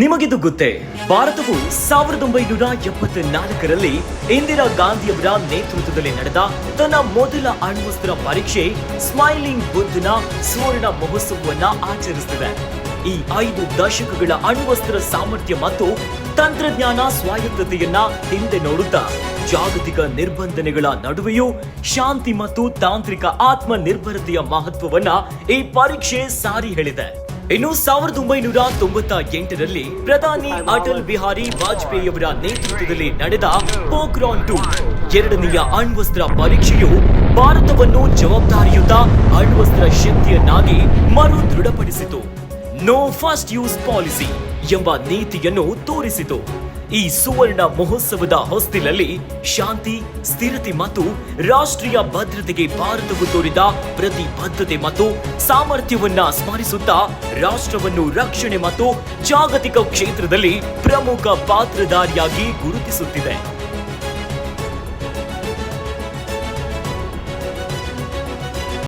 ನಿಮಗಿದು ಗೊತ್ತೇ, ಭಾರತವು ಸಾವಿರದ ಒಂಬೈನೂರ ಎಪ್ಪತ್ತ್ ನಾಲ್ಕರಲ್ಲಿ ಇಂದಿರಾ ಗಾಂಧಿಯವರ ನೇತೃತ್ವದಲ್ಲಿ ನಡೆದ ತನ್ನ ಮೊದಲ ಅಣ್ವಸ್ತ್ರ ಪರೀಕ್ಷೆ ಸ್ಮೈಲಿಂಗ್ ಬುದ್ಧನ ಸುವರ್ಣ ಮಹೋತ್ಸವವನ್ನ ಆಚರಿಸಿದೆ. ಈ ಐದು ದಶಕಗಳ ಅಣ್ವಸ್ತ್ರ ಸಾಮರ್ಥ್ಯ ಮತ್ತು ತಂತ್ರಜ್ಞಾನ ಸ್ವಾಯತ್ತತೆಯನ್ನ ಹಿಂದೆ ನೋಡುತ್ತಾ, ಜಾಗತಿಕ ನಿರ್ಬಂಧನೆಗಳ ನಡುವೆಯೂ ಶಾಂತಿ ಮತ್ತು ತಾಂತ್ರಿಕ ಆತ್ಮ ನಿರ್ಭರತೆಯ ಮಹತ್ವವನ್ನ ಈ ಪರೀಕ್ಷೆ ಸಾರಿ ಹೇಳಿದೆ. ಇನ್ನು ಸಾವಿರದ ಒಂಬೈನೂರ ತೊಂಬತ್ತ ಎಂಟರಲ್ಲಿ ಪ್ರಧಾನಿ ಅಟಲ್ ಬಿಹಾರಿ ವಾಜಪೇಯಿಯವರ ನೇತೃತ್ವದಲ್ಲಿ ನಡೆದ ಪೋಕ್ರಾನ್ ಟು. ಎರಡನೆಯ ಅಣ್ವಸ್ತ್ರ ಪರೀಕ್ಷೆಯು ಭಾರತವನ್ನು ಜವಾಬ್ದಾರಿಯುತ ಅಣ್ವಸ್ತ್ರ ಶಕ್ತಿಯನ್ನಾಗಿ ಮರು ದೃಢಪಡಿಸಿತು ನೋ ಫಸ್ಟ್ ಯೂಸ್ ಪಾಲಿಸಿ ಎಂಬ ನೀತಿಯನ್ನು ತೋರಿಸಿತು. ಈ ಸುವರ್ಣ ಮಹೋತ್ಸವದ ಹೊಸ್ತಿಲಲ್ಲಿ ಶಾಂತಿ, ಸ್ಥಿರತೆ ಮತ್ತು ರಾಷ್ಟ್ರೀಯ ಭದ್ರತೆಗೆ ಭಾರತವು ತೋರಿದ ಪ್ರತಿಬದ್ಧತೆ ಮತ್ತು ಸಾಮರ್ಥ್ಯವನ್ನ ಸ್ಮರಿಸುತ್ತಾ ರಾಷ್ಟ್ರವನ್ನು ರಕ್ಷಣೆ ಮತ್ತು ಜಾಗತಿಕ ಕ್ಷೇತ್ರದಲ್ಲಿ ಪ್ರಮುಖ ಪಾತ್ರಧಾರಿಯಾಗಿ ಗುರುತಿಸುತ್ತಿದೆ.